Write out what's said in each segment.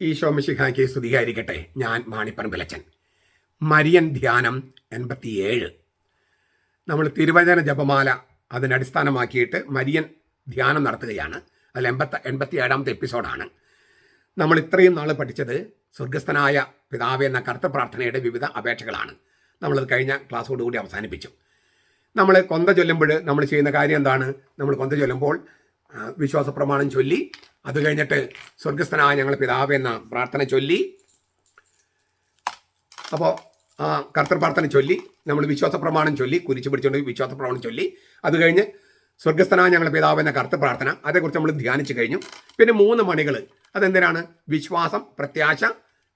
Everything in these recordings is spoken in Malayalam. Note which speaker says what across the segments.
Speaker 1: ഈശോ മിശിഹായ്ക്ക് സ്തുതിയായിരിക്കട്ടെ. ഞാൻ മാണിപ്പറമ്പിലച്ചൻ. മരിയൻ ധ്യാനം എൺപത്തിയേഴ്. നമ്മൾ തിരുവചന ജപമാല അതിനടിസ്ഥാനമാക്കിയിട്ട് മരിയൻ ധ്യാനം നടത്തുകയാണ്. അതിൽ എൺപത്തി എൺപത്തി ഏഴാമത്തെ എപ്പിസോഡാണ്. നമ്മൾ ഇത്രയും നാൾ പഠിച്ചത് സ്വർഗസ്ഥനായ പിതാവ് എന്ന കർത്ത പ്രാർത്ഥനയുടെ വിവിധ അപേക്ഷകളാണ്. നമ്മളത് കഴിഞ്ഞ ക്ലാസ്സോടുകൂടി അവസാനിപ്പിച്ചു. നമ്മൾ കൊന്ത ചൊല്ലുമ്പോൾ നമ്മൾ ചെയ്യുന്ന കാര്യം എന്താണ്? നമ്മൾ കൊന്ത ചൊല്ലുമ്പോൾ വിശ്വാസ പ്രമാണം ചൊല്ലി. അത് കഴിഞ്ഞിട്ട് സ്വർഗസ്ഥനായ ഞങ്ങൾ പിതാവ് എന്ന പ്രാർത്ഥന ചൊല്ലി. അപ്പോൾ ആ കർത്തൃപ്രാർത്ഥന ചൊല്ലി. നമ്മൾ വിശ്വാസ പ്രമാണം ചൊല്ലി. കുരിച്ചു പിടിച്ചുകൊണ്ട് വിശ്വാസ പ്രമാണം ചൊല്ലി. അത് കഴിഞ്ഞ് സ്വർഗസ്ഥനായ ഞങ്ങൾ പിതാവ് എന്ന കർത്തൃപ്രാർത്ഥന അതേക്കുറിച്ച് നമ്മൾ ധ്യാനിച്ചു കഴിഞ്ഞു. പിന്നെ മൂന്ന് മണികൾ അതെന്തിനാണ്? വിശ്വാസം പ്രത്യാശ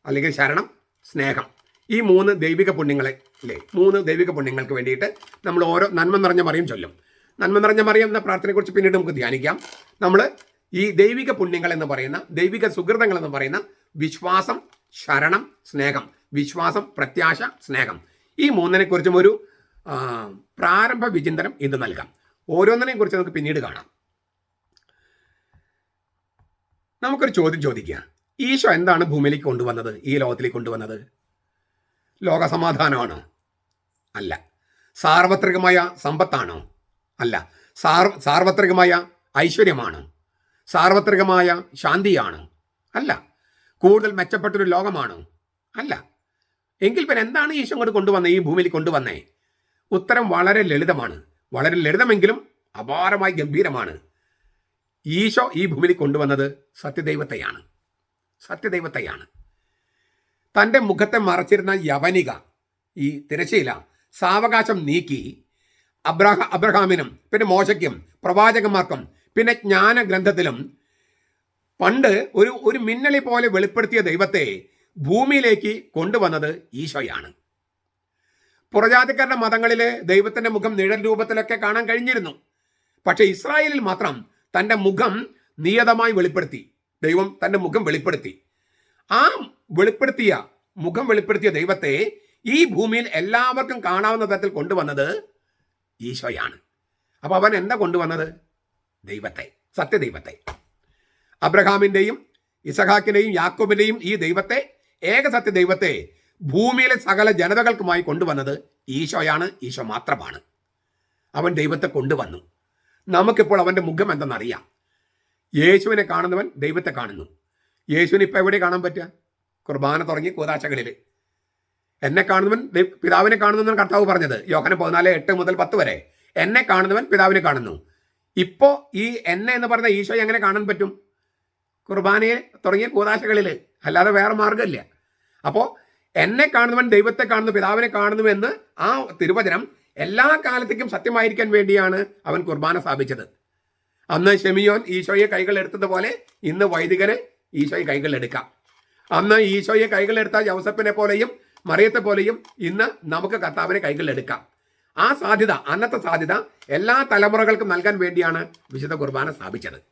Speaker 1: അല്ലെങ്കിൽ ശരണം സ്നേഹം. ഈ മൂന്ന് ദൈവിക പുണ്യങ്ങളെ അല്ലേ? മൂന്ന് ദൈവിക പുണ്യങ്ങൾക്ക് വേണ്ടിയിട്ട് നമ്മൾ ഓരോ നന്മ നിറഞ്ഞ മറിയും ചൊല്ലും. നന്മ നിറഞ്ഞ മറിയം എന്ന പ്രാർത്ഥനയെക്കുറിച്ച് പിന്നീട് നമുക്ക് ധ്യാനിക്കാം. നമ്മൾ ഈ ദൈവിക പുണ്യങ്ങൾ എന്ന് പറയുന്ന ദൈവിക സുഹൃതങ്ങൾ എന്ന് പറയുന്ന വിശ്വാസം ശരണം സ്നേഹം. വിശ്വാസം പ്രത്യാശ സ്നേഹം. ഈ മൂന്നിനെ കുറിച്ചും ഒരു പ്രാരംഭ വിചിന്തനം ഇന്ന് നൽകാം. ഓരോന്നിനെയും കുറിച്ച് നമുക്ക് പിന്നീട് കാണാം. നമുക്കൊരു ചോദ്യം ചോദിക്കുക. ഈശോ എന്താണ് ഭൂമിയിലേക്ക് കൊണ്ടുവന്നത്? ഈ ലോകത്തിലേക്ക് കൊണ്ടുവന്നത്? ലോകസമാധാനമാണോ? അല്ല. സാർവത്രികമായ സമ്പത്താണോ? അല്ല സാർ സാർവത്രികമായ ഐശ്വര്യമാണ്. സാർവത്രികമായ ശാന്തിയാണ്. അല്ല കൂടുതൽ മെച്ചപ്പെട്ടൊരു ലോകമാണ്. അല്ല എങ്കിൽ പിന്നെ എന്താണ് ഈശോ കൊണ്ട് കൊണ്ടുവന്ന ഈ ഭൂമിയിൽ കൊണ്ടുവന്നേ? ഉത്തരം വളരെ ലളിതമാണ്. വളരെ ലളിതമെങ്കിലും അപാരമായി ഗംഭീരമാണ്. ഈശോ ഈ ഭൂമിയിൽ കൊണ്ടുവന്നത് സത്യദൈവത്തെയാണ്. സത്യദൈവത്തെയാണ്. തന്റെ മുഖത്തെ മറച്ചിരുന്ന യവനിക ഈ തിരശീല സാവകാശം നീക്കി അബ്രഹ അബ്രഹാമിനും പിന്നെ മോശയ്ക്കും പ്രവാചകന്മാർക്കും പിന്നെ ജ്ഞാന ഗ്രന്ഥത്തിലും പണ്ട് ഒരു ഒരു മിന്നലി പോലെ വെളിപ്പെടുത്തിയ ദൈവത്തെ ഭൂമിയിലേക്ക് കൊണ്ടുവന്നത് ഈശോയാണ്. പുറജാതിക്കാരുടെ മതങ്ങളിലെ ദൈവത്തിന്റെ മുഖം നിഴൽ രൂപത്തിലൊക്കെ കാണാൻ കഴിഞ്ഞിരുന്നു. പക്ഷെ ഇസ്രായേലിൽ മാത്രം തന്റെ മുഖം നിയതമായി വെളിപ്പെടുത്തി. ദൈവം തന്റെ മുഖം വെളിപ്പെടുത്തി. ആ വെളിപ്പെടുത്തിയ മുഖം വെളിപ്പെടുത്തിയ ദൈവത്തെ ഈ ഭൂമിയിൽ എല്ലാവർക്കും കാണാവുന്ന തരത്തിൽ കൊണ്ടുവന്നത് ഈശോയാണ്. അപ്പോൾ അവൻ എന്താ കൊണ്ടുവന്നത്? ദൈവത്തെ സത്യദൈവത്തെ. അബ്രഹാമിന്റെയും ഇസഹാക്കിന്റെയും യാക്കോബിന്റെയും ഈ ദൈവത്തെ ഏകസത്യ ദൈവത്തെ ഭൂമിയിലെ സകല ജനതകൾക്കുമായി കൊണ്ടുവന്നത് ഈശോയാണ് ഈശോ മാത്രമാണ്. അവൻ ദൈവത്തെ കൊണ്ടുവന്നു. നമുക്കിപ്പോൾ അവന്റെ മുഖം എന്തെന്നറിയാം. യേശുവിനെ കാണുന്നവൻ ദൈവത്തെ കാണുന്നു. യേശുവിനെ ഇപ്പം എവിടെ കാണാൻ പറ്റുക? കുർബാന തുടങ്ങി കൂതാശകളിൽ എന്നെ കാണുന്നവൻ പിതാവിനെ കാണുന്നു കർത്താവ് പറഞ്ഞത്. യോഹന പതിനാല് എട്ട് മുതൽ പത്ത് വരെ. എന്നെ കാണുന്നവൻ പിതാവിനെ കാണുന്നു. ഇപ്പോൾ ഈ എന്നെ എന്ന് പറഞ്ഞ ഈശോ എങ്ങനെ കാണാൻ പറ്റും? കുർബാനയെ തുടങ്ങിയ കൂതാശകളിൽ അല്ലാതെ വേറെ മാർഗമില്ല അപ്പോൾ എന്നെ കാണുന്നവൻ ദൈവത്തെ കാണുന്നു പിതാവിനെ കാണുന്നു എന്ന് ആ തിരുവചനം എല്ലാ കാലത്തേക്കും സത്യമായിരിക്കാൻ വേണ്ടിയാണ് അവൻ കുർബാന സ്ഥാപിച്ചത്. അന്ന് ഷെമിയോൻ ഈശോയെ കൈകൾ എടുത്തതുപോലെ ഇന്ന് വൈദികന് ഈശോയെ കൈകൾ എടുക്കാം. അന്ന് ഈശോയെ കൈകൾ എടുത്ത ജോസഫിനെ പോലെയും മറിയത്തെ പോലെയും ഇന്ന് നമുക്ക് കർത്താവിനെ കൈകളിലെടുക്കാം. ആ സാധ്യത അന്നത്തെ സാധ്യത എല്ലാ തലമുറകൾക്കും നൽകാൻ വേണ്ടിയാണ് വിശുദ്ധ കുർബാന സ്ഥാപിച്ചത്.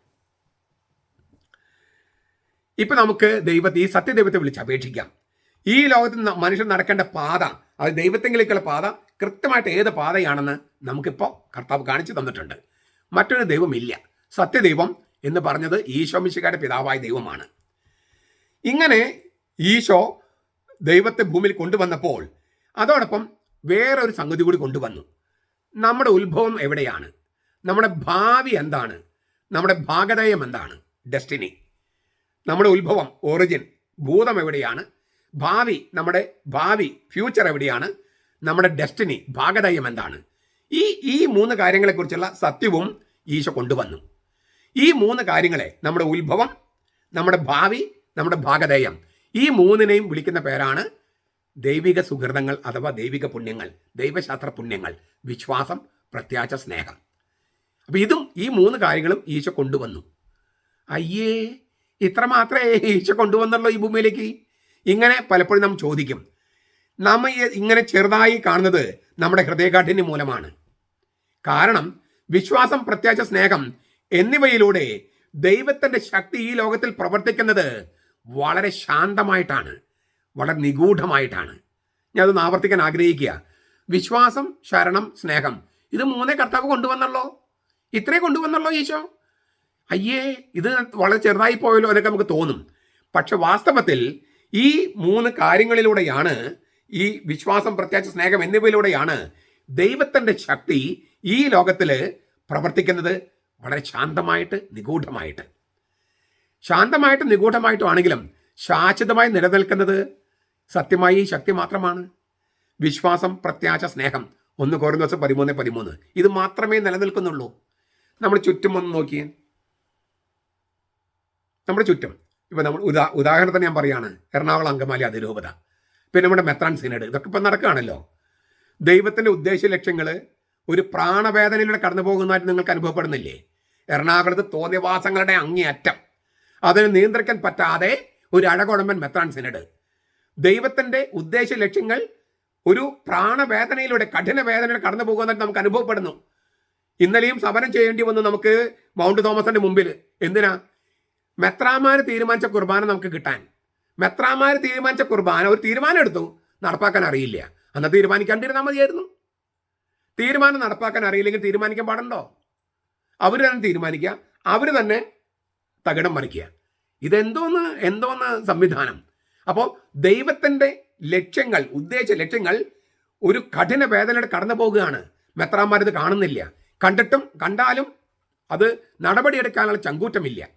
Speaker 1: ഇപ്പൊ നമുക്ക് ദൈവത്തെ ഈ സത്യദൈവത്തെ വിളിച്ച് അപേക്ഷിക്കാം. ഈ ലോകത്ത് മനുഷ്യൻ നടക്കേണ്ട പാത അത് ദൈവത്തെങ്കിലേക്കുള്ള പാത കൃത്യമായിട്ട് ഏത് പാതയാണെന്ന് നമുക്കിപ്പോൾ കർത്താവ് കാണിച്ചു തന്നിട്ടുണ്ട്. മറ്റൊരു ദൈവമില്ല. സത്യദൈവം എന്ന് പറഞ്ഞത് ഈശോ മിശികാരുടെ പിതാവായ ദൈവമാണ്. ഇങ്ങനെ ഈശോ ദൈവത്തെ ഭൂമിയിൽ കൊണ്ടുവന്നപ്പോൾ അതോടൊപ്പം വേറെ ഒരു സംഗതി കൂടി കൊണ്ടുവന്നു. നമ്മുടെ ഉത്ഭവം എവിടെയാണ്? നമ്മുടെ ഭാവി എന്താണ്? നമ്മുടെ ഭാഗധേയം എന്താണ്? ഡെസ്റ്റിനി നമ്മുടെ ഉത്ഭവം ഒറിജിൻ ഭൂതം എവിടെയാണ്? ഭാവി നമ്മുടെ ഭാവി ഫ്യൂച്ചർ എവിടെയാണ്? നമ്മുടെ ഡെസ്റ്റിനി ഭാഗധേയം എന്താണ്? ഈ ഈ മൂന്ന് കാര്യങ്ങളെക്കുറിച്ചുള്ള സത്യവും ഈശോ കൊണ്ടുവന്നു. ഈ മൂന്ന് കാര്യങ്ങളെ നമ്മുടെ ഉത്ഭവം നമ്മുടെ ഭാവി നമ്മുടെ ഭാഗധേയം ഈ മൂന്നിനെയും വിളിക്കുന്ന പേരാണ് ദൈവിക സുഹൃതങ്ങൾ അഥവാ ദൈവിക പുണ്യങ്ങൾ ദൈവശാസ്ത്ര പുണ്യങ്ങൾ വിശ്വാസം പ്രത്യാശ സ്നേഹം. അപ്പൊ ഇതും ഈ മൂന്ന് കാര്യങ്ങളും ഈശോ കൊണ്ടുവന്നു. അയ്യേ ഇത്ര മാത്രമേ ഈശോ കൊണ്ടുവന്നുള്ളൂ ഈ ഭൂമിയിലേക്ക്? ഇങ്ങനെ പലപ്പോഴും നാം ചോദിക്കും. നമ്മ ഇങ്ങനെ ചെറുതായി കാണുന്നത് നമ്മുടെ ഹൃദയകാഠിന്യം മൂലമാണ്. കാരണം വിശ്വാസം പ്രത്യാശ സ്നേഹം എന്നിവയിലൂടെ ദൈവത്തിന്റെ ശക്തി ഈ ലോകത്തിൽ പ്രവർത്തിക്കുന്നത് വളരെ ശാന്തമായിട്ടാണ് വളരെ നിഗൂഢമായിട്ടാണ്. ഞാൻ അതൊന്ന് ആവർത്തിക്കാൻ ആഗ്രഹിക്കുക. വിശ്വാസം ശരണം സ്നേഹം ഇത് മൂന്നേ കർത്താവ് കൊണ്ടുവന്നല്ലോ. ഇത്രേ കൊണ്ടുവന്നല്ലോ ഈശോ. അയ്യേ ഇത് വളരെ ചെറുതായി പോയല്ലോ എന്നൊക്കെ നമുക്ക് തോന്നും. പക്ഷെ വാസ്തവത്തിൽ ഈ മൂന്ന് കാര്യങ്ങളിലൂടെയാണ് ഈ വിശ്വാസം പ്രത്യാശ സ്നേഹം എന്നിവയിലൂടെയാണ് ദൈവത്തിന്റെ ശക്തി ഈ ലോകത്തിൽ പ്രവർത്തിക്കുന്നത്. വളരെ ശാന്തമായിട്ട് നിഗൂഢമായിട്ട്. ശാന്തമായിട്ടും നിഗൂഢമായിട്ടും ആണെങ്കിലും ശാശ്വതമായി നിലനിൽക്കുന്നത് സത്യമായി ശക്തി മാത്രമാണ് വിശ്വാസം പ്രത്യാശ സ്നേഹം. ഒന്ന് കുറഞ്ഞ ദിവസം പതിമൂന്ന് പതിമൂന്ന്. ഇത് മാത്രമേ നിലനിൽക്കുന്നുള്ളൂ. നമ്മൾ ചുറ്റും ഒന്ന് നോക്കിയേ. നമ്മുടെ ചുറ്റും. ഇപ്പം നമ്മൾ ഉദാ ഉദാഹരണത്തിന് ഞാൻ പറയാണ് എറണാകുളം അങ്കമാലി അതിരൂപത. പിന്നെ നമ്മുടെ മെത്രാൻ സിനഡ്. ഇതൊക്കെ ഇപ്പം നടക്കുകയാണല്ലോ. ദൈവത്തിന്റെ ഉദ്ദേശ ലക്ഷ്യങ്ങൾ ഒരു പ്രാണവേദനയിലൂടെ കടന്നു പോകുന്നതായിട്ട് നിങ്ങൾക്ക് അനുഭവപ്പെടുന്നില്ലേ? എറണാകുളത്ത് തോന്നിവാസങ്ങളുടെ അങ്ങേയറ്റം. അതിന് നിയന്ത്രിക്കാൻ പറ്റാതെ ഒരു അഴകുടമ്പൻ മെത്രാൻ സിനഡ് ദൈവത്തിന്റെ ഉദ്ദേശ ലക്ഷ്യങ്ങൾ ഒരു പ്രാണവേദനയിലൂടെ കഠിന വേദനയിലൂടെ കടന്നു പോകുന്നതായിട്ട് നമുക്ക് അനുഭവപ്പെടുന്നു. ഇന്നലെയും സമരം ചെയ്യേണ്ടി വന്നു നമുക്ക് മൗണ്ട് തോമസിന്റെ മുമ്പിൽ എന്തിനാ? മെത്രാമാര് തീരുമാനിച്ച കുർബാന നമുക്ക് കിട്ടാൻ. മെത്രാമാര് തീരുമാനിച്ച കുർബാന ഒരു തീരുമാനം എടുത്തു. നടപ്പാക്കാൻ അറിയില്ല. അന്ന് തീരുമാനിക്കാണ്ടിരുന്നാൽ മതിയായിരുന്നു. തീരുമാനം നടപ്പാക്കാൻ അറിയില്ലെങ്കിൽ തീരുമാനിക്കാൻ പാടുണ്ടോ? അവർ തന്നെ തീരുമാനിക്കുക. അവർ തന്നെ തകിടം മറിക്കുക ഇതെന്തോന്ന് എന്തോന്ന് സംവിധാനം? അപ്പോൾ ദൈവത്തിന്റെ ലക്ഷ്യങ്ങൾ ഉദ്ദേശ ലക്ഷ്യങ്ങൾ ഒരു കഠിന വേദനയുടെ കടന്നു പോകുകയാണ്. മെത്രാന്മാരിത് കാണുന്നില്ല. കണ്ടിട്ടും കണ്ടാലും അത് നടപടിയെടുക്കാനുള്ള ചങ്കൂറ്റമില്ല.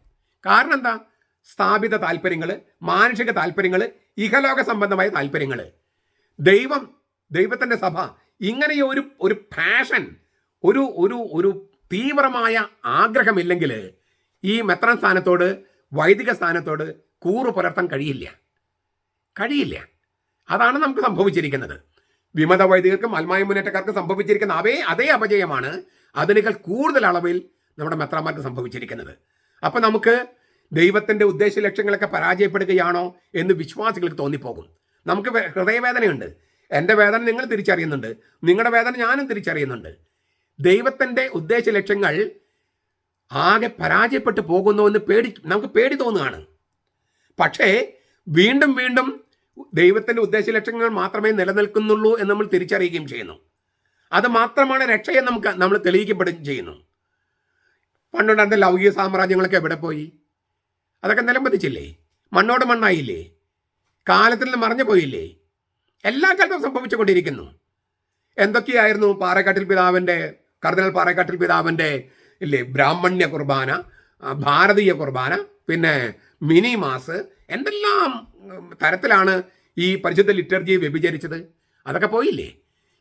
Speaker 1: കാരണം എന്താ? സ്ഥാപിത താല്പര്യങ്ങൾ മാനുഷിക താല്പര്യങ്ങൾ ഇഹലോക സംബന്ധമായ താല്പര്യങ്ങൾ ദൈവം ദൈവത്തിന്റെ സഭ ഇങ്ങനെ ഒരു ഒരു പാഷൻ ഒരു ഒരു ഒരു തീവ്രമായ ആഗ്രഹമില്ലെങ്കിൽ ഈ മെത്രൻ സ്ഥാനത്തോട് വൈദിക സ്ഥാനത്തോട് കൂറ് പുലർത്താൻ കഴിയില്ല. കഴിയില്ല. അതാണ് നമുക്ക് സംഭവിച്ചിരിക്കുന്നത്. വിമത വൈദികർക്കും അൽമായ മുന്നേറ്റക്കാർക്കും സംഭവിച്ചിരിക്കുന്ന അവേ അതേ അപജയമാണ് അതിനേക്കാൾ കൂടുതൽ അളവിൽ നമ്മുടെ മെത്രാന്മാർക്ക് സംഭവിച്ചിരിക്കുന്നത്. അപ്പം നമുക്ക് ദൈവത്തിന്റെ ഉദ്ദേശ ലക്ഷ്യങ്ങളൊക്കെ പരാജയപ്പെടുകയാണോ എന്ന് വിശ്വാസികൾക്ക് തോന്നിപ്പോകും. നമുക്ക് ഹൃദയവേദനയുണ്ട്. എന്റെ വേദന നിങ്ങൾ തിരിച്ചറിയുന്നുണ്ട്. നിങ്ങളുടെ വേദന ഞാനും തിരിച്ചറിയുന്നുണ്ട്. ദൈവത്തിന്റെ ഉദ്ദേശ ലക്ഷ്യങ്ങൾ ആകെ പരാജയപ്പെട്ടു പോകുന്നു എന്ന് പേടി നമുക്ക് പേടി തോന്നുകയാണ്. പക്ഷേ വീണ്ടും വീണ്ടും ദൈവത്തിന്റെ ഉദ്ദേശ ലക്ഷ്യങ്ങൾ മാത്രമേ നിലനിൽക്കുന്നുള്ളൂ എന്ന് നമ്മൾ തിരിച്ചറിയുകയും ചെയ്യുന്നു. അത് മാത്രമാണ് രക്ഷയെ നമുക്ക് നമ്മൾ തെളിയിക്കപ്പെടുകയും ചെയ്യുന്നു. പണ്ടുണ്ടായിരുന്ന ലൗകിക സാമ്രാജ്യങ്ങളൊക്കെ എവിടെ പോയി? അതൊക്കെ നിലംപതിച്ചില്ലേ? മണ്ണോട് മണ്ണായില്ലേ? കാലത്തിൽ നിന്ന് മറഞ്ഞു പോയില്ലേ? എല്ലാ കാലത്തും സംഭവിച്ചുകൊണ്ടിരിക്കുന്നു എന്തൊക്കെയായിരുന്നു പാറക്കാട്ടിൽ പിതാവിന്റെ കർദിനൽ പാറക്കാട്ടിൽ പിതാവിന്റെ ഇല്ലേ? ബ്രാഹ്മണ്യ കുർബാന ഭാരതീയ കുർബാന പിന്നെ മിനി മാസ് എന്തെല്ലാം തരത്തിലാണ് ഈ പരിശുദ്ധ ലിറ്റർജി വ്യഭിചരിച്ചത്? അതൊക്കെ പോയില്ലേ?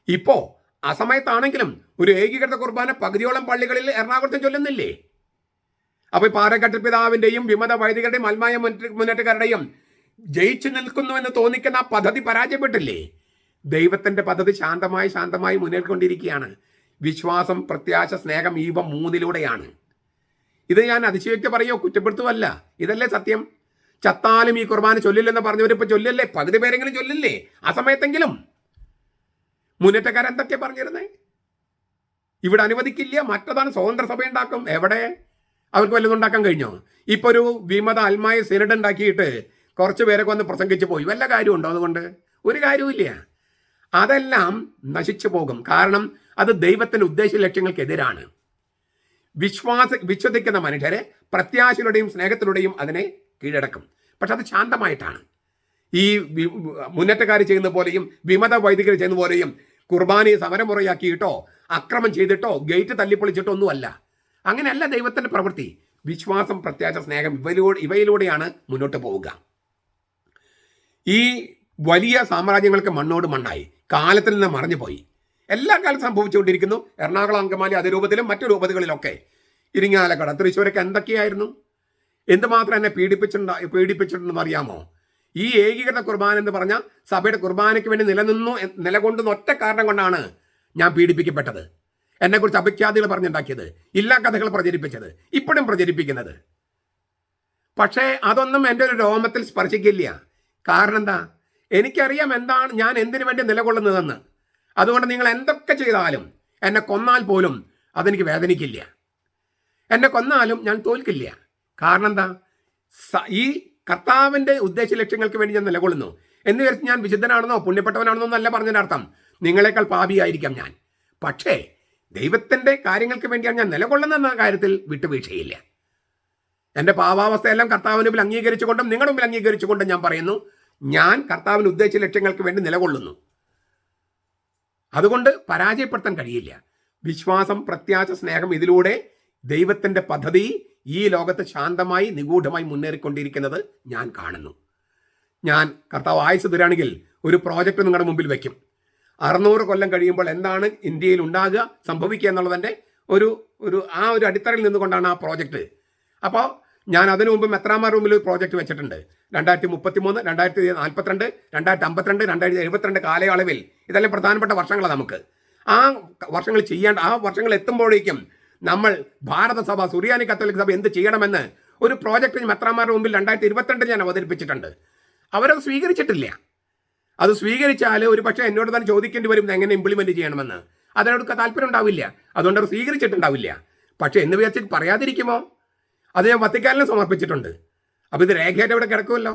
Speaker 1: ഇപ്പോൾ ആ സമയത്താണെങ്കിലും ഒരു ഏകീകൃത കുർബാന പകുതിയോളം പള്ളികളിൽ എറണാകുളത്ത് ചൊല്ലുന്നില്ലേ? അപ്പോൾ ഈ പാറക്കാട്ടിൽ പിതാവിന്റെയും വിമത വൈദികരുടെയും മുന്നേറ്റ- മുന്നേറ്റക്കാരുടെയും ജയിച്ചു നിൽക്കുന്നു എന്ന് തോന്നിക്കുന്ന ആ പദ്ധതി പരാജയപ്പെട്ടില്ലേ? ദൈവത്തിന്റെ പദ്ധതി ശാന്തമായി ശാന്തമായി മുന്നേറിക്കൊണ്ടിരിക്കുകയാണ്. വിശ്വാസം പ്രത്യാശ സ്നേഹം ഈവ മൂന്നിലൂടെയാണ്. ഇത് ഞാൻ അതിശയോക്തി പറയോ കുറ്റപ്പെടുത്തുമല്ല ഇതല്ലേ സത്യം? ചത്താലും ഈ കുർബാന ചൊല്ലില്ലെന്ന് പറഞ്ഞവരിപ്പോൾ ചൊല്ലല്ലേ? പകുതി പേരെങ്കിലും ചൊല്ലില്ലേ? ആ സമയത്തെങ്കിലും. മുന്നേറ്റക്കാരെന്തൊക്കെ പറഞ്ഞിരുന്നേ? ഇവിടെ അനുവദിക്കില്ല. മറ്റതാണ് സ്വതന്ത്ര സഭ ഉണ്ടാക്കും. എവിടെ? അവർക്ക് വല്ലതും ഉണ്ടാക്കാൻ കഴിഞ്ഞോ? ഇപ്പൊ ഒരു വിമത അൽമായ സിനഡ് ഉണ്ടാക്കിയിട്ട് കുറച്ച് പേരൊക്കെ വന്ന് പ്രസംഗിച്ച് പോയി. വല്ല കാര്യമുണ്ടോ അതുകൊണ്ട്? ഒരു കാര്യവുമില്ല. അതെല്ലാം നശിച്ചു പോകും. കാരണം അത് ദൈവത്തിന്റെ ഉദ്ദേശ ലക്ഷ്യങ്ങൾക്കെതിരാണ്. വിശ്വാസ വിശ്വസിക്കുന്ന മനുഷ്യരെ പ്രത്യാശയിലൂടെയും സ്നേഹത്തിലൂടെയും അതിനെ കീഴടക്കും. പക്ഷെ അത് ശാന്തമായിട്ടാണ്. ഈ മുന്നേറ്റക്കാർ ചെയ്യുന്ന പോലെയും വിമത വൈദികർ ചെയ്യുന്ന പോലെയും കുർബാനയെ സമരമുറയാക്കിയിട്ടോ അക്രമം ചെയ്തിട്ടോ ഗേറ്റ് തല്ലിപ്പൊളിച്ചിട്ടോ ഒന്നുമല്ല. അങ്ങനെയല്ല ദൈവത്തിന്റെ പ്രവൃത്തി. വിശ്വാസം പ്രത്യാശ സ്നേഹം ഇവയിലൂടെ ഇവയിലൂടെയാണ് മുന്നോട്ട് പോവുക. ഈ വലിയ സാമ്രാജ്യങ്ങൾക്ക് മണ്ണോട് മണ്ണായി. കാലത്തിൽ നിന്ന് മറഞ്ഞുപോയി. എല്ലാ കാലം സംഭവിച്ചുകൊണ്ടിരിക്കുന്നു. എറണാകുളം അങ്കമാലി അതിരൂപത്തിലും മറ്റു രൂപതകളിലൊക്കെ. ഇരിങ്ങാലക്കട തൃശ്ശൂരൊക്കെ എന്തൊക്കെയായിരുന്നു? എന്തുമാത്രം എന്നെ പീഡിപ്പിച്ചിട്ടുണ്ട പീഡിപ്പിച്ചിട്ടുണ്ടെന്ന് അറിയാമോ? ഈ ഏകീകൃത കുർബാന എന്ന് പറഞ്ഞ സഭയുടെ കുർബാനയ്ക്ക് വേണ്ടി നിലനിന്നു നിലകൊണ്ടുന്ന ഒറ്റ കാരണം കൊണ്ടാണ് ഞാൻ പീഡിപ്പിക്കപ്പെട്ടത്. എന്നെക്കുറിച്ച് അപഖ്യാതികൾ പറഞ്ഞുണ്ടാക്കിയത് ഇല്ലാ കഥകൾ പ്രചരിപ്പിച്ചത് ഇപ്പോഴും പ്രചരിപ്പിക്കുന്നത്. പക്ഷേ അതൊന്നും എന്റെ ഒരു രോമത്തിൽ സ്പർശിക്കില്ല. കാരണം എന്താ? എനിക്കറിയാം എന്താണ് ഞാൻ എന്തിനു വേണ്ടി നിലകൊള്ളുന്നതെന്ന്. അതുകൊണ്ട് നിങ്ങൾ എന്തൊക്കെ ചെയ്താലും എന്നെ കൊന്നാൽ പോലും അതെനിക്ക് വേദനിക്കില്ല. എന്നെ കൊന്നാലും ഞാൻ തോൽക്കില്ല. കാരണം എന്താ? ഈ കർത്താവിന്റെ ഉദ്ദേശ ലക്ഷ്യങ്ങൾക്ക് വേണ്ടി ഞാൻ നിലകൊള്ളുന്നു. എന്ന് വിചാരിച്ച് ഞാൻ വിശുദ്ധനാണെന്നോ പുണ്യപ്പെട്ടവനാണെന്നോ എന്നല്ല പറഞ്ഞതിന്റെ അർത്ഥം നിങ്ങളെക്കാൾ പാപിയായിരിക്കാം ഞാൻ. പക്ഷേ ദൈവത്തിന്റെ കാര്യങ്ങൾക്ക് വേണ്ടിയാണ് ഞാൻ നിലകൊള്ളുന്നെന്ന കാര്യത്തിൽ വിട്ടുവീഴ്ചയില്ല. എന്റെ പാവാവസ്ഥയെല്ലാം കർത്താവിന് മുമ്പിൽ അംഗീകരിച്ചുകൊണ്ടും നിങ്ങളുടെ മുമ്പിൽ അംഗീകരിച്ചുകൊണ്ടും ഞാൻ പറയുന്നു ഞാൻ കർത്താവിന് ഉദ്ദേശിച്ച ലക്ഷ്യങ്ങൾക്ക് വേണ്ടി നിലകൊള്ളുന്നു. അതുകൊണ്ട് പരാജയപ്പെടുത്താൻ കഴിയില്ല. വിശ്വാസം പ്രത്യാശ സ്നേഹം ഇതിലൂടെ ദൈവത്തിന്റെ പദ്ധതി ഈ ലോകത്ത് ശാന്തമായി നിഗൂഢമായി മുന്നേറിക്കൊണ്ടിരിക്കുന്നത് ഞാൻ കാണുന്നു. ഞാൻ കർത്താവ് ആയുസ് തരാണെങ്കിൽ ഒരു പ്രോജക്റ്റ് നിങ്ങളുടെ മുമ്പിൽ വയ്ക്കും അറുന്നൂറ് കൊല്ലം കഴിയുമ്പോൾ എന്താണ് ഇന്ത്യയിൽ ഉണ്ടാകുക സംഭവിക്കുക എന്നുള്ളതിന്റെ ഒരു ഒരു ആ ഒരു അടിത്തറയിൽ നിന്നുകൊണ്ടാണ് ആ പ്രോജക്റ്റ്. അപ്പോൾ ഞാൻ അതിനു മുമ്പ് മെത്രാമ റൂമിൽ ഒരു പ്രോജക്റ്റ് വെച്ചിട്ടുണ്ട്. രണ്ടായിരത്തി മുപ്പത്തി മൂന്ന് രണ്ടായിരത്തി നാൽപ്പത്തിരണ്ട് രണ്ടായിരത്തി അമ്പത്തിരണ്ട് രണ്ടായിരത്തി എഴുപത്തിരണ്ട് കാലയളവിൽ ഇതെല്ലാം പ്രധാനപ്പെട്ട വർഷങ്ങളാണ് നമുക്ക്. ആ വർഷങ്ങൾ ചെയ്യേണ്ട ആ വർഷങ്ങൾ എത്തുമ്പോഴേക്കും നമ്മൾ ഭാരതസഭ സുറിയാനി കത്തോലിക് സഭ എന്ത് ചെയ്യണമെന്ന് ഒരു പ്രോജക്റ്റ് മെത്രാമാരുടെ മുമ്പിൽ രണ്ടായിരത്തി ഇരുപത്തിരണ്ടിൽ ഞാൻ അവതരിപ്പിച്ചിട്ടുണ്ട്. അവരത് സ്വീകരിച്ചിട്ടില്ല. അത് സ്വീകരിച്ചാൽ ഒരു പക്ഷേ എന്നോട് തന്നെ ചോദിക്കേണ്ടി വരും എങ്ങനെ ഇംപ്ലിമെന്റ് ചെയ്യണമെന്ന്. അതിനോട് താല്പര്യം ഉണ്ടാവില്ല. അതുകൊണ്ട് അവർ സ്വീകരിച്ചിട്ടുണ്ടാവില്ല. പക്ഷേ എന്ന് വിചാരിച്ചിട്ട് പറയാതിരിക്കുമോ? അത് ഞാൻ വത്തിക്കാനിലും സമർപ്പിച്ചിട്ടുണ്ട്. അപ്പോൾ ഇത് രേഖയായിട്ട് അവിടെ കിടക്കുമല്ലോ.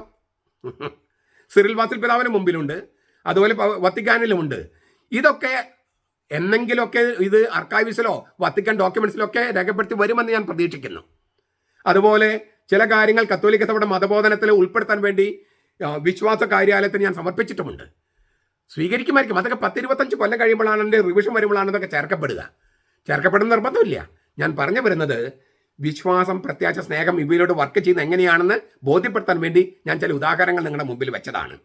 Speaker 1: സിറിൽ വാസിൽ പിതാവിന് മുമ്പിലുണ്ട്. അതുപോലെ വത്തിക്കാനിലുമുണ്ട്. ഇതൊക്കെ എന്നെങ്കിലുമൊക്കെ ഇത് അർക്കൈവ്സിലോ വത്തിക്കാൻ ഡോക്യുമെന്റ്സിലൊക്കെ രേഖപ്പെടുത്തി വരുമെന്ന് ഞാൻ പ്രതീക്ഷിക്കുന്നു. അതുപോലെ ചില കാര്യങ്ങൾ കത്തോലിക്ക സഭയുടെ മതബോധനത്തിൽ ഉൾപ്പെടുത്താൻ വേണ്ടി വിശ്വാസ കാര്യാലയത്തിന് ഞാൻ സമർപ്പിച്ചിട്ടുമുണ്ട്. സ്വീകരിക്കുമായിരിക്കും. അതൊക്കെ പത്തിരുപത്തഞ്ച് കൊല്ലം കഴിയുമ്പോഴാണ് എന്റെ റിവിഷൻ വരുമ്പോഴാണ് ഇതൊക്കെ ചേർക്കപ്പെടുക. ചേർക്കപ്പെടുന്ന നിർബന്ധമില്ല. ഞാൻ പറഞ്ഞു വരുന്നത് വിശ്വാസം പ്രത്യാശ സ്നേഹം ഇവയിലോട്ട് വർക്ക് ചെയ്യുന്ന എങ്ങനെയാണെന്ന് ബോധ്യപ്പെടുത്താൻ വേണ്ടി ഞാൻ ചില ഉദാഹരണങ്ങൾ നിങ്ങളുടെ മുമ്പിൽ വെച്ചതാണ്.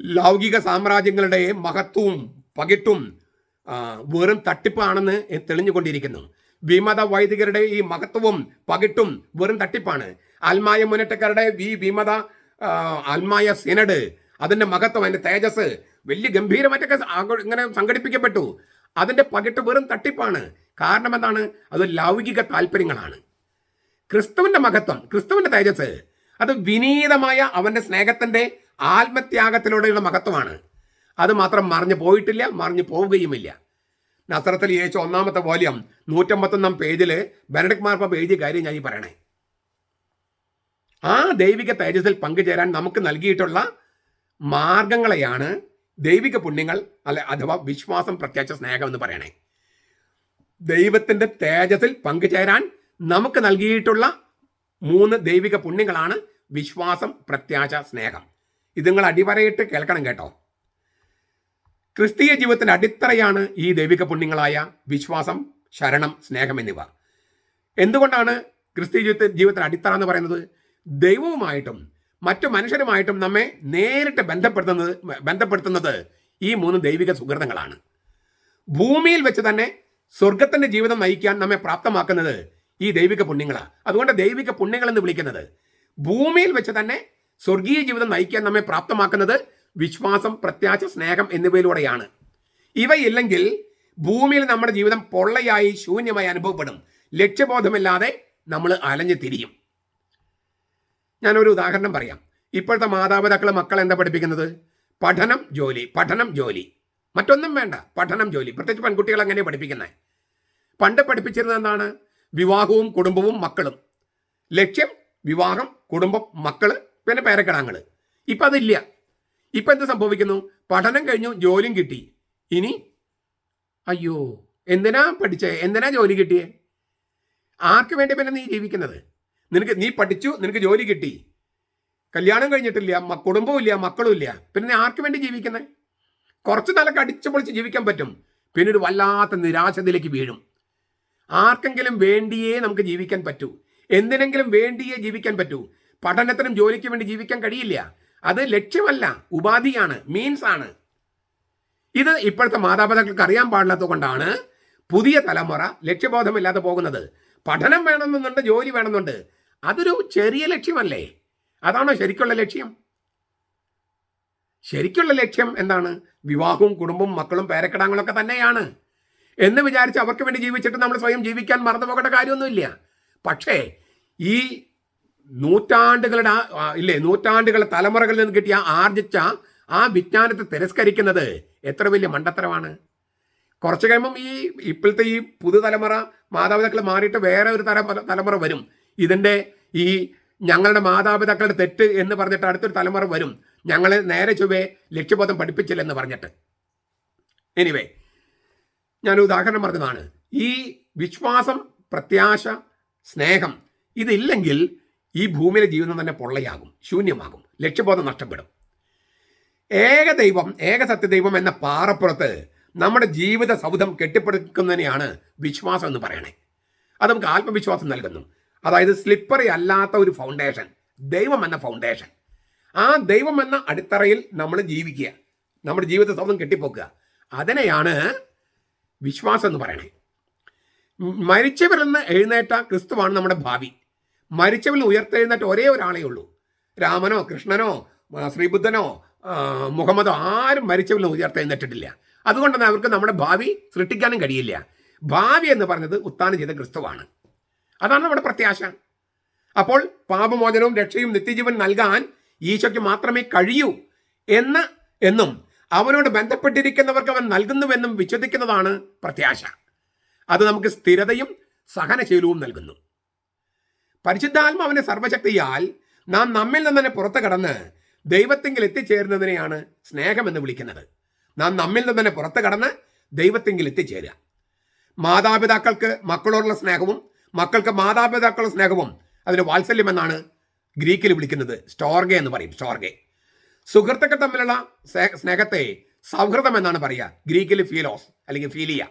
Speaker 1: ലൗകിക സാമ്രാജ്യങ്ങളുടെ മഹത്വവും പകിട്ടും വെറും തട്ടിപ്പാണെന്ന് തെളിഞ്ഞുകൊണ്ടിരിക്കുന്നു. വിമത വൈദികരുടെ ഈ മഹത്വവും പകിട്ടും വെറും തട്ടിപ്പാണ്. ആത്മായ മുന്നേറ്റക്കാരുടെ ഈ വിമത അൽമായ സിനഡ് അതിന്റെ മഹത്വം അതിന്റെ തേജസ് വലിയ ഗംഭീരമായിട്ടൊക്കെ ഇങ്ങനെ സംഘടിപ്പിക്കപ്പെട്ടു. അതിന്റെ പകിട്ട് വെറും തട്ടിപ്പാണ്. കാരണം എന്താണ് അത് ലൗകിക താല്പര്യങ്ങളാണ്. ക്രിസ്തുവിന്റെ മഹത്വം ക്രിസ്തുവിന്റെ തേജസ് അത് വിനീതമായ അവന്റെ സ്നേഹത്തിന്റെ ആത്മത്യാഗത്തിലൂടെയുള്ള മഹത്വമാണ്. അത് മാത്രം മറിഞ്ഞു പോയിട്ടില്ല മറിഞ്ഞു പോവുകയുമില്ല. നസറത്തിൽ യേശു ഒന്നാമത്തെ വോല്യം നൂറ്റമ്പത്തൊന്നാം പേജിൽ ബെനഡിക് മാർപ്പ എഴുതിയ കാര്യം ഞാൻ ഈ പറയണേ. ആ ദൈവിക തേജസ്സിൽ പങ്കുചേരാൻ നമുക്ക് നൽകിയിട്ടുള്ള മാർഗങ്ങളെയാണ് ദൈവിക പുണ്യങ്ങൾ അല്ലെ അഥവാ വിശ്വാസം പ്രത്യക്ഷ സ്നേഹം എന്ന് പറയണേ. ദൈവത്തിന്റെ തേജസ്സിൽ പങ്കുചേരാൻ നമുക്ക് നൽകിയിട്ടുള്ള മൂന്ന് ദൈവിക പുണ്യങ്ങളാണ് വിശ്വാസം പ്രത്യാശ സ്നേഹം. ഇത് നിങ്ങൾ അടിവരയിട്ട് കേൾക്കണം കേട്ടോ. ക്രിസ്തീയ ജീവിതത്തിന്റെ അടിത്തറയാണ് ഈ ദൈവിക പുണ്യങ്ങളായ വിശ്വാസം ശരണം സ്നേഹം എന്നിവ. എന്തുകൊണ്ടാണ് ക്രിസ്തീയ ജീവിത ജീവിതത്തിന് അടിത്തറ എന്ന് പറയുന്നത്? ദൈവവുമായിട്ടും മറ്റു മനുഷ്യരുമായിട്ടും നമ്മെ നേരിട്ട് ബന്ധപ്പെടുത്തുന്നത് ബന്ധപ്പെടുത്തുന്നത് ഈ മൂന്ന് ദൈവിക സുഹൃതങ്ങളാണ് ഭൂമിയിൽ വെച്ച് തന്നെ സ്വർഗത്തിന്റെ ജീവിതം നയിക്കാൻ നമ്മെ പ്രാപ്തമാക്കുന്നത് ഈ ദൈവിക പുണ്യങ്ങളാണ്. അതുകൊണ്ട് ദൈവിക പുണ്യങ്ങൾ എന്ന് വിളിക്കുന്നത് ഭൂമിയിൽ വെച്ച് തന്നെ സ്വർഗീയ ജീവിതം നയിക്കാൻ നമ്മെ പ്രാപ്തമാക്കുന്നത് വിശ്വാസം പ്രത്യാശ സ്നേഹം എന്നിവയിലൂടെയാണ്. ഇവയില്ലെങ്കിൽ ഭൂമിയിൽ നമ്മുടെ ജീവിതം പൊള്ളയായി ശൂന്യമായി അനുഭവപ്പെടും. ലക്ഷ്യബോധമില്ലാതെ നമ്മൾ അലഞ്ഞു തിരിയും. ഞാനൊരു ഉദാഹരണം പറയാം. ഇപ്പോഴത്തെ മാതാപിതാക്കൾ മക്കളെ എന്താ പഠിപ്പിക്കുന്നത്? പഠനം ജോലി പഠനം ജോലി. മറ്റൊന്നും വേണ്ട. പഠനം ജോലി. പ്രത്യേകിച്ച് പെൺകുട്ടികൾ അങ്ങനെ പഠിപ്പിക്കുന്നത് പണ്ട് പഠിപ്പിച്ചിരുന്നത് എന്താണ്? വിവാഹവും കുടുംബവും മക്കളും. ലക്ഷ്യം വിവാഹം കുടുംബം മക്കൾ പിന്നെ പേരക്കിടാങ്ങൾ ഇപ്പം അതില്ല. ഇപ്പം എന്ത് സംഭവിക്കുന്നു? പഠനം കഴിഞ്ഞു ജോലിയും കിട്ടി. ഇനി അയ്യോ എന്തിനാ പഠിച്ചേ? എന്തിനാ ജോലി കിട്ടിയേ? ആർക്ക് വേണ്ടി പിന്നെ നീ ജീവിക്കുന്നത്? നിനക്ക് നീ പഠിച്ചു നിനക്ക് ജോലി കിട്ടി. കല്യാണം കഴിഞ്ഞിട്ടില്ല കുടുംബവും ഇല്ല മക്കളും ഇല്ല പിന്നെ നീ ആർക്ക് വേണ്ടി ജീവിക്കുന്നത് കുറച്ച് നാളൊക്കെ അടിച്ചു പൊളിച്ച് ജീവിക്കാൻ പറ്റും. പിന്നെ ഒരു വല്ലാത്ത നിരാശതയിലേക്ക് വീഴും. ആർക്കെങ്കിലും വേണ്ടിയേ നമുക്ക് ജീവിക്കാൻ പറ്റൂ. എന്തിനെങ്കിലും വേണ്ടിയേ ജീവിക്കാൻ പറ്റൂ. പഠനത്തിനും ജോലിക്കും വേണ്ടി ജീവിക്കാൻ കഴിയില്ല. അത് ലക്ഷ്യമല്ല ഉപാധിയാണ് മീൻസ് ആണ്. ഇത് ഇപ്പോഴത്തെ മാതാപിതാക്കൾക്ക് അറിയാൻ പാടില്ലാത്തത് കൊണ്ടാണ് പുതിയ തലമുറ ലക്ഷ്യബോധമില്ലാതെ പോകുന്നത്. പഠനം വേണമെന്നുണ്ട് ജോലി വേണമെന്നുണ്ട്. അതൊരു ചെറിയ ലക്ഷ്യമല്ലേ? അതാണോ ശരിക്കുള്ള ലക്ഷ്യം? ശരിക്കുള്ള ലക്ഷ്യം എന്താണ്? വിവാഹവും കുടുംബവും മക്കളും പേരക്കിടാങ്ങളൊക്കെ തന്നെയാണ്. എന്ന് വിചാരിച്ച് അവർക്ക് വേണ്ടി ജീവിച്ചിട്ട് നമ്മൾ സ്വയം ജീവിക്കാൻ മറന്നു പോകേണ്ട കാര്യമൊന്നുമില്ല. പക്ഷേ ഈ നൂറ്റാണ്ടുകളുടെ ഇല്ലേ നൂറ്റാണ്ടുകളുടെ തലമുറകളിൽ നിന്ന് കിട്ടിയ ആർജിച്ച ആ വിജ്ഞാനത്തെ തിരസ്കരിക്കുന്നത് എത്ര വലിയ മണ്ടത്തരമാണ്. കുറച്ച് കഴിയുമ്പം ഈ ഇപ്പോഴത്തെ ഈ പുതുതലമുറ മാതാപിതാക്കൾ മാറിയിട്ട് വേറെ ഒരു തല തലമുറ വരും. ഇതിന്റെ ഈ ഞങ്ങളുടെ മാതാപിതാക്കളുടെ തെറ്റ് എന്ന് പറഞ്ഞിട്ട് അടുത്തൊരു തലമുറ വരും. ഞങ്ങൾ നേരെ ചൊവ്വേ ലക്ഷ്യബോധം പഠിപ്പിച്ചില്ലെന്ന് പറഞ്ഞിട്ട്. എനിവേ ഞാൻ ഉദാഹരണം പറഞ്ഞതാണ്. ഈ വിശ്വാസം പ്രത്യാശ സ്നേഹം ഇതില്ലെങ്കിൽ ഈ ഭൂമിയിലെ ജീവിതം തന്നെ പൊള്ളയാകും ശൂന്യമാകും ലക്ഷ്യബോധം നഷ്ടപ്പെടും. ഏകദൈവം ഏകസത്യദൈവം ഏക സത്യദൈവം എന്ന പാറപ്പുറത്ത് നമ്മുടെ ജീവിത സൗധം കെട്ടിപ്പടുക്കുന്നതിനെയാണ് വിശ്വാസം എന്ന് പറയണേ. അത് നമുക്ക് ആത്മവിശ്വാസം നൽകുന്നു. അതായത് സ്ലിപ്പറി അല്ലാത്ത ഒരു ഫൗണ്ടേഷൻ ദൈവം എന്ന ഫൗണ്ടേഷൻ ആ ദൈവം എന്ന അടിത്തറയിൽ നമ്മൾ ജീവിക്കുക. നമ്മുടെ ജീവിത സ്വന്തം കെട്ടിപ്പോക്കുക. അതിനെയാണ് വിശ്വാസം എന്ന് പറയണേ. നിന്ന് എഴുന്നേറ്റ ക്രിസ്തുവാണ് നമ്മുടെ ഭാവി. മരിച്ചവരിൽ ഉയർത്തെഴുന്നേറ്റ ഒരേ ഒരാളേ ഉള്ളൂ. രാമനോ കൃഷ്ണനോ ശ്രീബുദ്ധനോ മുഹമ്മദോ ആരും മരിച്ചവരിൽ ഉയർത്തെഴുന്നേറ്റിട്ടില്ല. അതുകൊണ്ട് തന്നെ അവർക്ക് നമ്മുടെ ഭാവി സൃഷ്ടിക്കാനും കഴിയില്ല. ഭാവി എന്ന് പറഞ്ഞത് ഉത്താനം ചെയ്ത ക്രിസ്തുവാണ്. അതാണ് നമ്മുടെ പ്രത്യാശ. അപ്പോൾ പാപമോചനവും രക്ഷയും നിത്യജീവൻ നൽകാൻ ഈശോയ്ക്ക് മാത്രമേ കഴിയൂ എന്ന് എന്നും അവനോട് ബന്ധപ്പെട്ടിരിക്കുന്നവർക്ക് അവൻ നൽകുന്നുവെന്നും വിശ്വസിക്കുന്നതാണ് പ്രത്യാശ. അത് നമുക്ക് സ്ഥിരതയും സഹനശീലവും നൽകുന്നു. പരിശുദ്ധാത്മാവിന്റെ സർവശക്തിയാൽ നാം നമ്മിൽ നിന്ന് തന്നെ പുറത്തു കടന്ന് ദൈവത്തെങ്കിൽ എത്തിച്ചേരുന്നതിനെയാണ് സ്നേഹമെന്ന് വിളിക്കുന്നത്. നാം നമ്മിൽ നിന്ന് തന്നെ പുറത്തു കടന്ന് ദൈവത്തെങ്കിൽ എത്തിച്ചേരുക. മാതാപിതാക്കൾക്ക് മക്കളോടുള്ള സ്നേഹവും മക്കൾക്ക് മാതാപിതാക്കളുടെ സ്നേഹവും അതിന് വാത്സല്യം എന്നാണ് ഗ്രീക്കിൽ വിളിക്കുന്നത് സ്റ്റോർഗെ എന്ന് പറയും സ്റ്റോർഗെ. സുഹൃത്തുക്കൾ തമ്മിലുള്ള സ്നേഹത്തെ സൗഹൃദം എന്നാണ് പറയുക. ഗ്രീക്കിൽ ഫീലോസ് അല്ലെങ്കിൽ ഫീലിയ.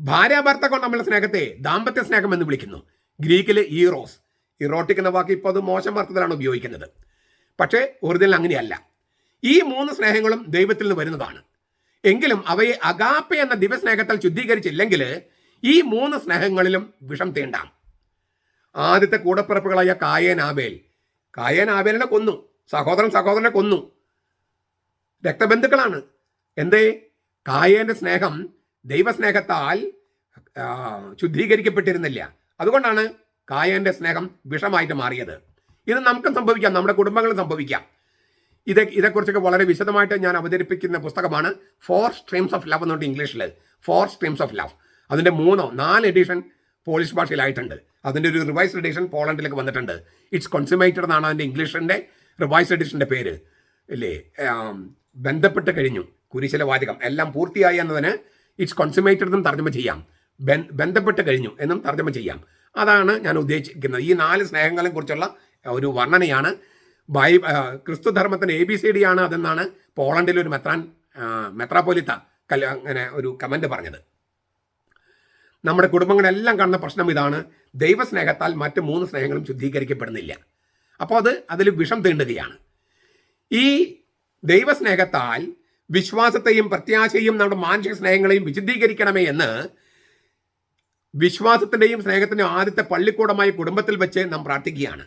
Speaker 1: ഭാര്യ ഭർത്തകൾ തമ്മിലുള്ള സ്നേഹത്തെ ദാമ്പത്യ സ്നേഹം എന്ന് വിളിക്കുന്നു. ഗ്രീക്കിൽ ഈറോസ്. ഇറോട്ടിക് എന്ന വാക്ക് ഇപ്പോൾ അത് മോശം അർത്ഥത്തിലാണ് ഉപയോഗിക്കുന്നത്. പക്ഷേ ഒറിജിനൽ അങ്ങനെയല്ല. ഈ മൂന്ന് സ്നേഹങ്ങളും ദൈവത്തിൽ നിന്ന് വരുന്നതാണ്. എങ്കിലും അവയെ അഗാപ്പ എന്ന ദിവസ്നേഹത്താൽ ശുദ്ധീകരിച്ചില്ലെങ്കിൽ ഈ മൂന്ന് സ്നേഹങ്ങളിലും വിഷം തീണ്ടാം. ആദ്യത്തെ കൂടപ്പിറപ്പുകളായ കായേൻ ആബേൽ. കായേൻ ആബേലിനെ കൊന്നു. സഹോദരൻ സഹോദരനെ കൊന്നു. രക്തബന്ധുക്കളാണ്. എന്തേ? കായേന്റെ സ്നേഹം ദൈവസ്നേഹത്താൽ ശുദ്ധീകരിക്കപ്പെട്ടിരുന്നില്ല. അതുകൊണ്ടാണ് കായേന്റെ സ്നേഹം വിഷമായിട്ട് മാറിയത്. ഇത് നമുക്കും സംഭവിക്കാം. നമ്മുടെ കുടുംബങ്ങളും സംഭവിക്കാം. ഇത് ഇതേക്കുറിച്ചൊക്കെ വളരെ വിശദമായിട്ട് ഞാൻ അവതരിപ്പിക്കുന്ന പുസ്തകമാണ് ഫോർ സ്ട്രീംസ് ഓഫ് ലവ് എന്നുണ്ട് ഇംഗ്ലീഷിൽ ഫോർ സ്ട്രീംസ് ഓഫ് ലവ്. അതിന്റെ മൂന്നോ നാല് എഡിഷൻ പോളിഷ് ഭാഷയിലായിട്ടുണ്ട്. അതിന്റെ ഒരു റിവൈസ് എഡിഷൻ പോളണ്ടിലേക്ക് വന്നിട്ടുണ്ട്. ഇറ്റ്സ് കൺസ്യൂമേറ്റഡ് എന്നാണ് അതിന്റെ ഇംഗ്ലീഷിന്റെ റിവൈസ് എഡിഷന്റെ പേര്. ഇല്ലേ? ബന്ധപ്പെട്ട് കഴിഞ്ഞു. കുരിശിലെ വാചകം. എല്ലാം പൂർത്തിയായി എന്നതിന് ഇറ്റ്സ് കൺസ്യൂമേറ്റഡ് എന്നും തർജമ ചെയ്യാം. ബന്ധപ്പെട്ട് കഴിഞ്ഞു എന്നും തർജമ ചെയ്യാം. അതാണ് ഞാൻ ഉദ്ദേശിക്കുന്നത്. ഈ നാല് സ്നേഹങ്ങളെ കുറിച്ചുള്ള ഒരു വർണനയാണ്. ബൈ ക്രിസ്തു ധർമ്മത്തിന് എ ബി സി ഡി ആണ് അതെന്നാണ് പോളണ്ടിലെ ഒരു മെത്രാൻ മെത്രാപോലിത്ത കൽ അങ്ങനെ ഒരു കമന്റ് പറഞ്ഞത്. നമ്മുടെ കുടുംബങ്ങളെല്ലാം കാണുന്ന പ്രശ്നം ഇതാണ്. ദൈവസ്നേഹത്താൽ മറ്റ് മൂന്ന് സ്നേഹങ്ങളും ശുദ്ധീകരിക്കപ്പെടുന്നില്ല. അപ്പോൾ അത് അതിൽ വിഷം തീണ്ടുകയാണ്. ഈ ദൈവസ്നേഹത്താൽ വിശ്വാസത്തെയും പ്രത്യാശയും നമ്മുടെ മാനുഷിക സ്നേഹങ്ങളെയും വിശുദ്ധീകരിക്കണമേ എന്ന് വിശ്വാസത്തിന്റെയും സ്നേഹത്തിന്റെയും ആദ്യത്തെ പള്ളിക്കൂടമായ കുടുംബത്തിൽ വെച്ച് നാം പ്രാർത്ഥിക്കുകയാണ്.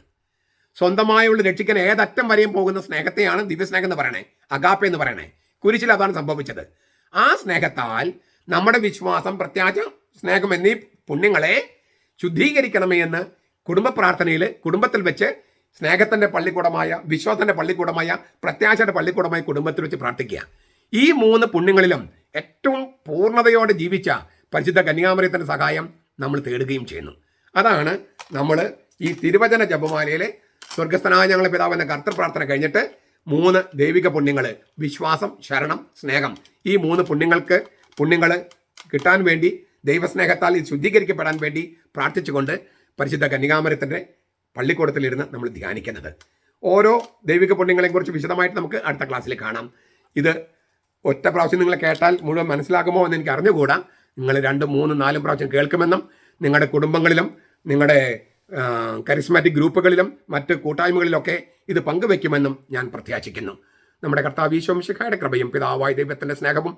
Speaker 1: സ്വന്തമായുള്ള രക്ഷിക്കാൻ ഏതറ്റം വരെയും പോകുന്ന സ്നേഹത്തെയാണ് ദിവ്യസ്നേഹം എന്ന് പറയണേ അഗാപ്പ എന്ന് പറയണേ. കുരിശിൽ അതാണ് സംഭവിച്ചത്. ആ സ്നേഹത്താൽ നമ്മുടെ വിശ്വാസം പ്രത്യാശ സ്നേഹം എന്നീ പുണ്യങ്ങളെ ശുദ്ധീകരിക്കണമേ എന്ന് കുടുംബ പ്രാർത്ഥനയിൽ കുടുംബത്തിൽ വെച്ച് സ്നേഹത്തിന്റെ പള്ളിക്കൂടമായ വിശ്വാസത്തിന്റെ പള്ളിക്കൂടമായ പ്രത്യാശയുടെ പള്ളിക്കൂടമായ കുടുംബത്തിൽ വെച്ച് പ്രാർത്ഥിക്കുക. ഈ മൂന്ന് പുണ്യങ്ങളിലും ഏറ്റവും പൂർണതയോടെ ജീവിച്ച പരിശുദ്ധ കന്യാമറിയത്തിന്റെ സഹായം നമ്മൾ തേടുകയും ചെയ്യുന്നു. അതാണ് നമ്മൾ ഈ തിരുവചന ജപമാലയിലെ സ്വർഗസ്ഥനായ ഞങ്ങളുടെ പിതാവിന്റെ കർത്തൃപ്രാർത്ഥന പ്രാർത്ഥന കഴിഞ്ഞിട്ട് മൂന്ന് ദൈവിക പുണ്യങ്ങൾ വിശ്വാസം ശരണം സ്നേഹം. ഈ മൂന്ന് പുണ്യങ്ങൾക്ക് പുണ്യങ്ങൾ കിട്ടാൻ വേണ്ടി ദൈവസ്നേഹത്താൽ ഇത് ശുദ്ധീകരിക്കപ്പെടാൻ വേണ്ടി പ്രാർത്ഥിച്ചുകൊണ്ട് പരിശുദ്ധ കന്യകാമരത്തിന്റെ പള്ളിക്കൂടത്തിലിരുന്ന് നമ്മൾ ധ്യാനിക്കുന്നത്. ഓരോ ദൈവിക പുണ്യങ്ങളെക്കുറിച്ച് വിശദമായിട്ട് നമുക്ക് അടുത്ത ക്ലാസ്സിൽ കാണാം. ഇത് ഒറ്റ പ്രാവശ്യം നിങ്ങൾ കേട്ടാൽ മുഴുവൻ മനസ്സിലാകുമോ എന്ന് എനിക്ക് അറിഞ്ഞുകൂടാ. നിങ്ങൾ രണ്ട് മൂന്ന് നാലും പ്രാവശ്യം കേൾക്കുമെന്നും നിങ്ങളുടെ കുടുംബങ്ങളിലും നിങ്ങളുടെ കരിസ്മാറ്റിക് ഗ്രൂപ്പുകളിലും മറ്റ് കൂട്ടായ്മകളിലൊക്കെ ഇത് പങ്കുവെക്കുമെന്നും ഞാൻ പ്രത്യാശിക്കുന്നു. നമ്മുടെ കർത്താവ് ഈശോംശിഖായുടെ കൃപയും പിതാവായ ദൈവത്തിന്റെ സ്നേഹവും